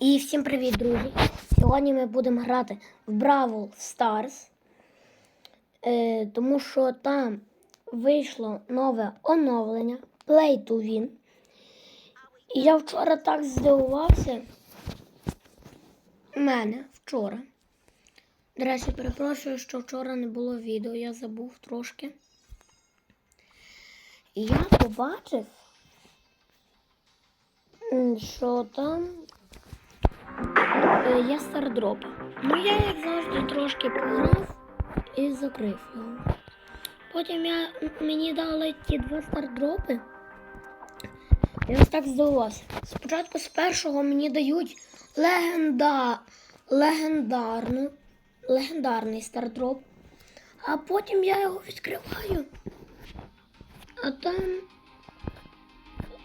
І всім привіт, друзі! Сьогодні ми будемо грати в Бравл Stars, е, тому що там вийшло нове оновлення Play to Win. І я вчора так здивувався. Мене вчора. До речі, перепрошую, що вчора не було відео, я забув трошки. І я побачив, що там Є стардроп. Ну я, як завжди, трошки пограв і закрив його. Потім я, мені дали ті два стардропи. Я ось так здивувався. Спочатку з першого мені дають легенда... легендарну, легендарний стардроп. А потім я його відкриваю. А там.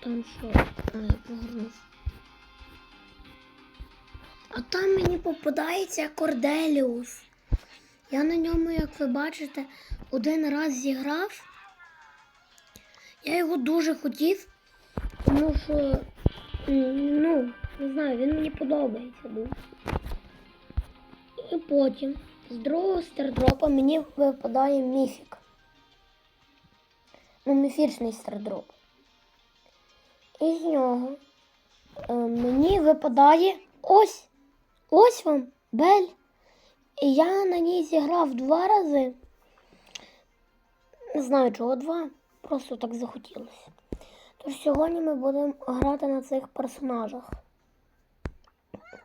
Там що? А, я погорнув. А там мені попадається Корделіус. Я на ньому, як ви бачите, один раз зіграв. Я його дуже хотів, тому що, ну, не знаю, він мені подобається дуже. І потім з другого стардропа мені випадає міфік. Ну, міфічний стардроп. І з нього е, мені випадає ось. Ось вам Бель. І я на ній зіграв два рази. Не знаю, чого два. Просто так захотілося. Тож сьогодні ми будемо грати на цих персонажах.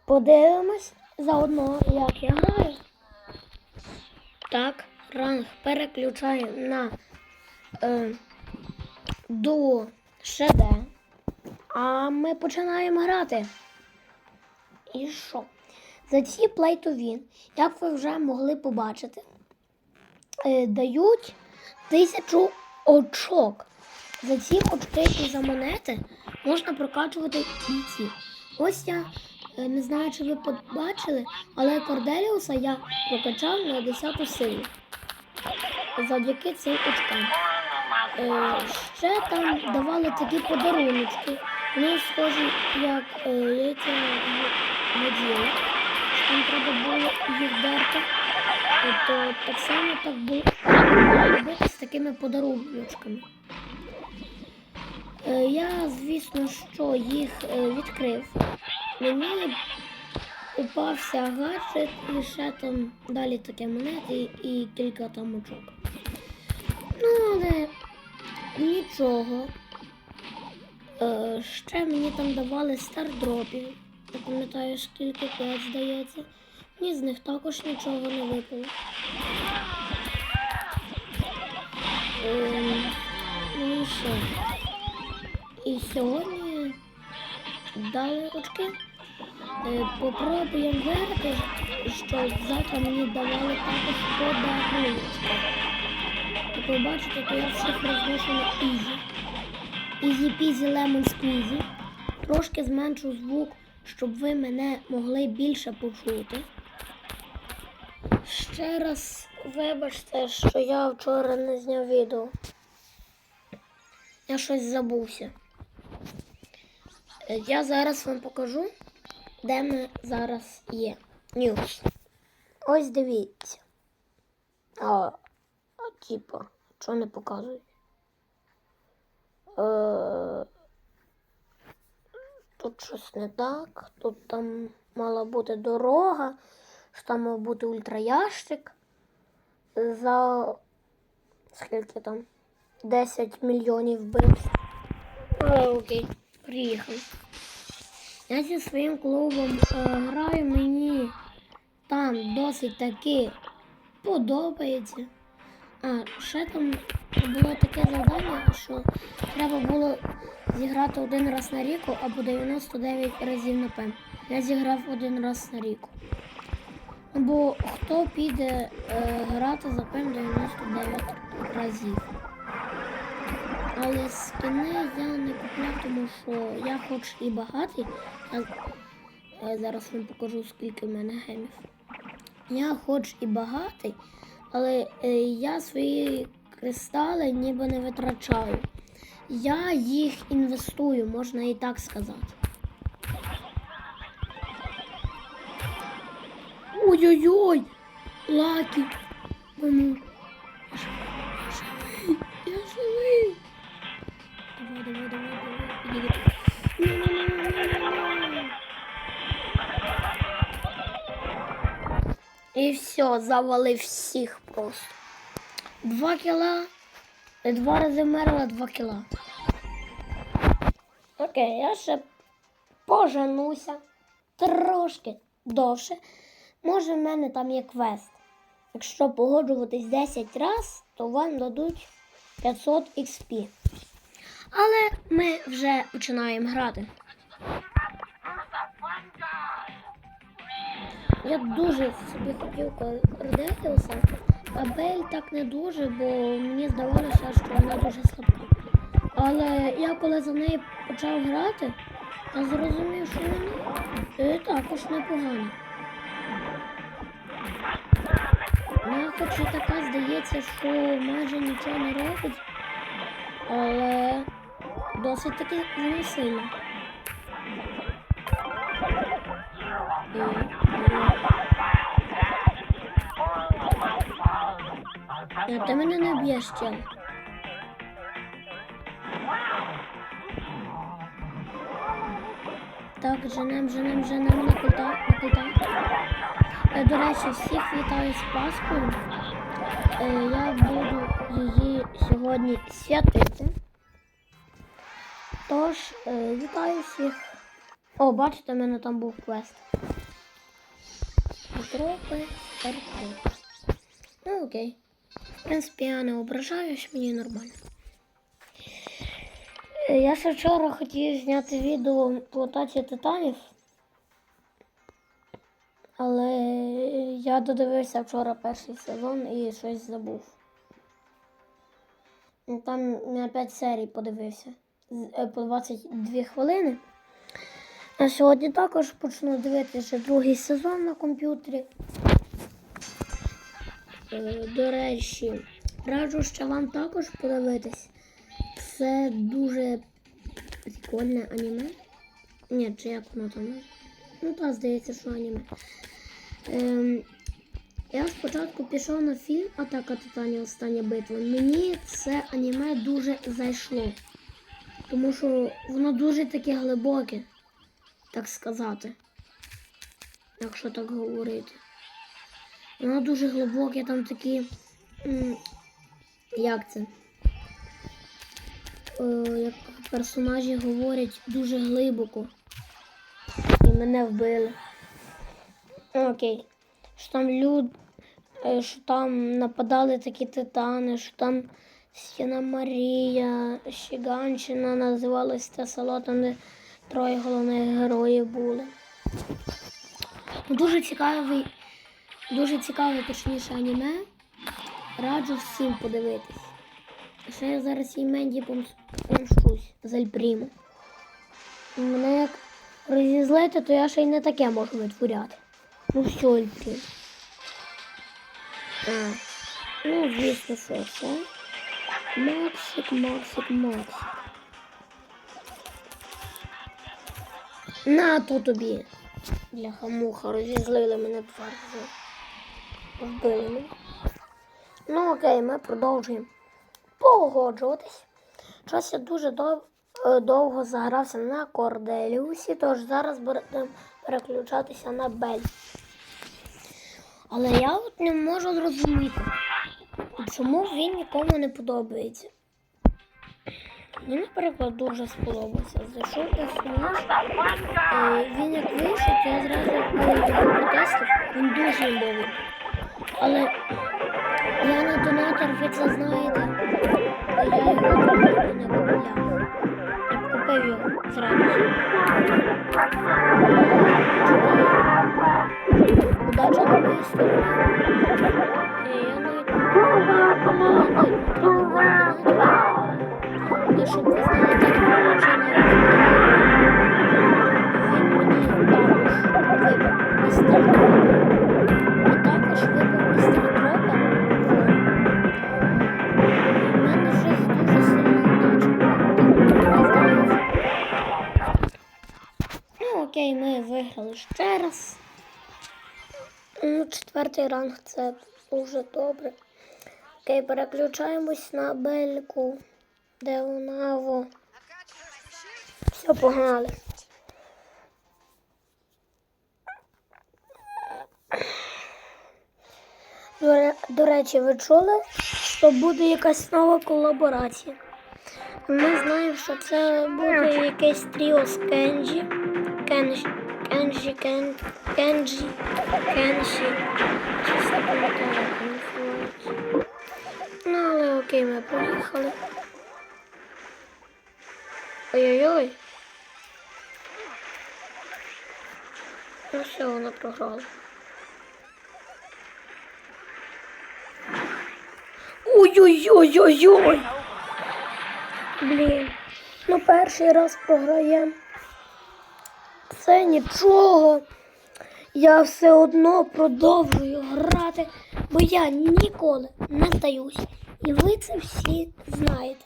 Подивимось заодно, як я граю. Так, ранг переключаємо на е, дуо ШД. А ми починаємо грати. І що? За ці Win, як ви вже могли побачити, е, дають тисячу очок. За ці очки і за монети можна прокачувати бійці. Ось я е, не знаю, чи ви побачили, але Корделіуса я прокачав на 10 силу. Завдяки цим очкам. Е, ще там давали такі подаруночки. Вони схожі, як яйця наділи. Там треба було їх дерти. То так само так було робити з такими подаруночками. Е, Я, звісно, що їх е, відкрив. Мені попався гаджет і ще там далі таке монети і кілька там очок. Ну, але нічого. Е, ще мені там давали стардропів. Не пам'ятаю, скільки 5, здається. Мені з них також нічого не випало. Ем, ну і що? І сьогодні дали очки. Е, попробуємо виграти, що завтра мені давали також подарунки. Як ви бачите, то я всіх розношу ізі. Ізі пізі лемон сквізі. Трошки зменшу звук, щоб ви мене могли більше почути. Ще раз вибачте, що я вчора не зняв відео. Я щось забувся. Е, Я зараз вам покажу, де ми зараз є. Ньюс. Ось дивіться. А, а типа, що не показують? Е, Тут щось не так. Тут там мала бути дорога, що там мав бути ультраящик за скільки там? 10 мільйонів бився. Але окей, приїхав. Я зі своїм клубом е, граю, мені там досить таки подобається. А, ще там було таке завдання, що треба було зіграти один раз на ріку або 99 разів на пем. Я зіграв один раз на ріку. Бо хто піде е, грати за пем 99 разів? Але скини я не купляв, тому що я хоч і багатий. Я, е, зараз вам покажу, скільки в мене гемів. Я хоч і багатий, але е, я свої кристали ніби не витрачаю. Я їх інвестую, можна і так сказати. Ой-ой-ой! Лакі! І все, завалив всіх просто. Два кіла. Два рази вмерла, два кіла. Окей, я ще поженуся трошки довше. Може, в мене там є квест. Якщо погоджуватись 10 разів, то вам дадуть 500 XP. Але ми вже починаємо грати. Я дуже собі хотів Корделіуса, а Бель так не дуже, бо мені здавалося, що вона дуже слабка. Але я коли за неї почав грати, я зрозумів, що вона е, також непогана. Вона хоч і така здається, що майже нічого не робить, але досить таки вона сильна. І- Е, Ти мене не б'єш, чел. Так, женем, женем, женем на кута, на кута. Е, До речі, всіх вітаю з Пасхою. Е, Я буду її сьогодні святити. Тож, е, вітаю всіх. О, бачите, в мене там був квест. Тропи РП. Ну окей. В принципі, я не ображаюсь, мені нормально. Е, Я ще вчора хотів зняти відео по атаці титанів. Але я додивився вчора перший сезон і щось забув. Ну, Там на 5 серій подивився е, по 22 хвилини. А сьогодні також почну дивитися другий сезон на комп'ютері. Е, До речі, раджу ще вам також подивитись. Це дуже прикольне аніме. Ні, чи як воно там? Ну так, здається, що аніме. Ем, я спочатку пішов на фільм Атака Титанів Остання битва. Мені це аніме дуже зайшло. Тому що воно дуже таке глибоке, так сказати. Якщо так говорити. Воно дуже глибоке, там такі. Як це? Е, як персонажі говорять дуже глибоко. І мене вбили. Окей. Що там люд, е, що там нападали такі титани, що там Стіна Марія, Щіганщина називалось те село, там де троє головних героїв були. Ну, Дуже цікавий, дуже цікаве, точніше, аніме. Раджу всім подивитись. Ще я зараз і Менді помщусь з Ельпріму. Мене як розізлити, то я ще й не таке можу витворяти. Ну все, Ельпрім. А, ну, звісно, що все. Максик, Максик, Максик. На то тобі. Бляха муха, розізлили мене два рази. Вбили. Ну окей, ми продовжуємо погоджуватись. Щось я дуже дов... е, довго загрався на Корделіусі, тож зараз будемо переключатися на Бель. Але я от не можу зрозуміти, чому він нікому не подобається. Мені, наприклад, дуже сподобався. Зайшов персонаж, е, він як вийшов, я зразу коли протестив, він дуже імбовий. Але я не донатор, ви це знаєте. Я його купив не купляв. Я купив його зразу. Удача на моїй стороні. Е, Я навіть Виграли ще раз. Ну, четвертий ранг це дуже добре. Окей, переключаємось на бельку. Де вона? Во. Все, погнали. До, до речі, ви чули, що буде якась нова колаборація? Ми знаємо, що це буде якесь тріо з Кенджі. Кенджі, Кенджі, Кен, Кенджі. Щось не пам'ятаю, називається. Ну, але окей, ми поїхали. Ой-ой-ой. Ну все, вона програла. Ой-ой-ой-ой-ой! Блін, ну перший раз програємо. Це нічого. Я все одно продовжую грати, бо я ніколи не здаюсь. І ви це всі знаєте.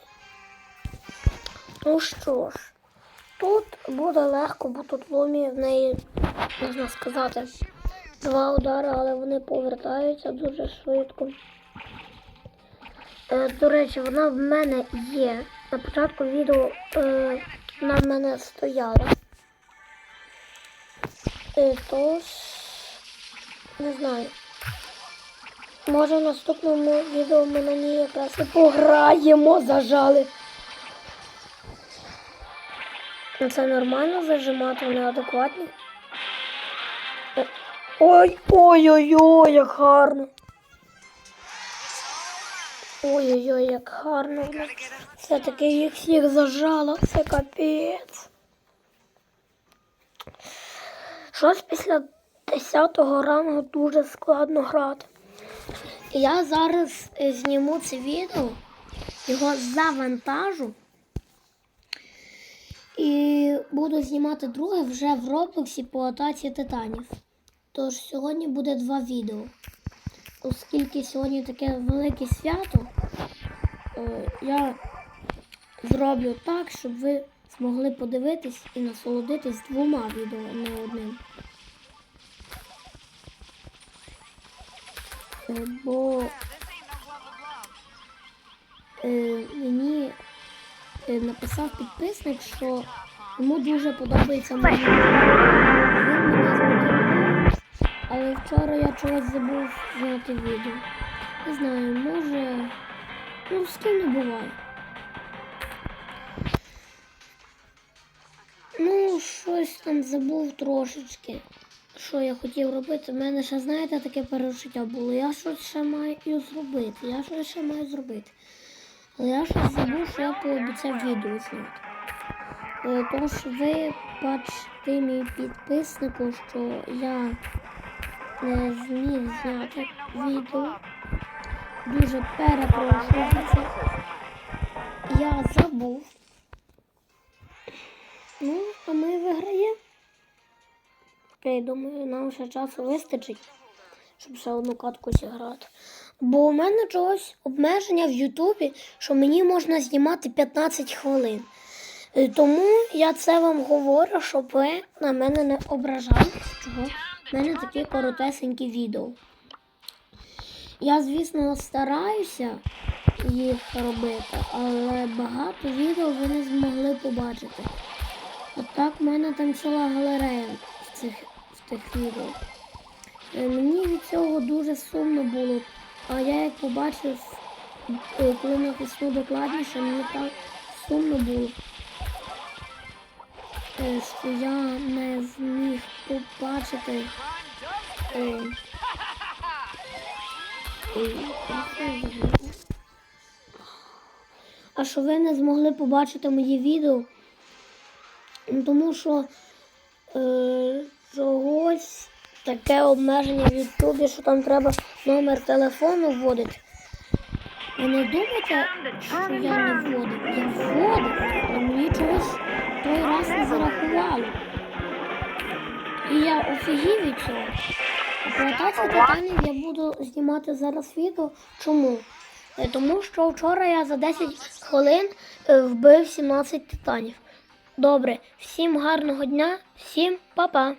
Ну що ж, тут буде легко, бо тут ломі в неї, можна сказати, два удари, але вони повертаються дуже швидко. Е, до речі, вона в мене є. На початку відео е, вона в мене стояла. Тож, не знаю. Може в наступному відео ми на ній якраз і пограємо, зажали. Ну, Це нормально зажимати, вони адекватні. Ой, ой-ой-ой, як гарно. Ой-ой-ой, як гарно. Все-таки їх всіх зажала, це капець. Щось після 10-го рангу дуже складно грати. Я зараз е, зніму це відео, його завантажу. І буду знімати друге вже в Роблоксі по атаці титанів. Тож сьогодні буде два відео. Оскільки сьогодні таке велике свято, е, я зроблю так, щоб ви змогли подивитись і насолодитись двома відео, не одним. Е, Бо е, мені е, написав підписник, що йому дуже подобається моє але вчора я чогось забув зняти відео. Не знаю, може. Ну, з ким не буває. Щось там забув трошечки. Що я хотів робити? У мене ще, знаєте, таке пережиття було. Я щось ще маю зробити. Я щось ще маю зробити. Але я щось забув, що я пообіцяв відео. Е, Тож ви бачите мій підписнику, що я не зміг зняти відео. Дуже перепрошую. Я забув. Ну, а ми виграємо. Окей, думаю, нам ще часу вистачить, щоб ще одну катку зіграти. Бо у мене чогось обмеження в Ютубі, що мені можна знімати 15 хвилин. Е, Тому я це вам говорю, щоб ви на мене не ображались, чого в мене такі коротесенькі відео. Я, звісно, стараюся їх робити, але багато відео ви не змогли побачити. От так в мене там ціла галерея в цих, в тих відео. Е, Мені від цього дуже сумно було. А я як побачив, е, коли написано докладніше, мені так сумно було. е, Що я не зміг побачити. А що ви не змогли побачити мої відео? Ну, Тому що е, чогось таке обмеження в Ютубі, що там треба номер телефону вводити. Ви не думаєте, що я не вводив? Я вводив, але мені чогось той раз не зарахувало. І я офігів від цього. Про атаці титанів я буду знімати зараз відео. Чому? Е, Тому що вчора я за 10 хвилин е, вбив 17 титанів. Добре, всім гарного дня, всім па-па.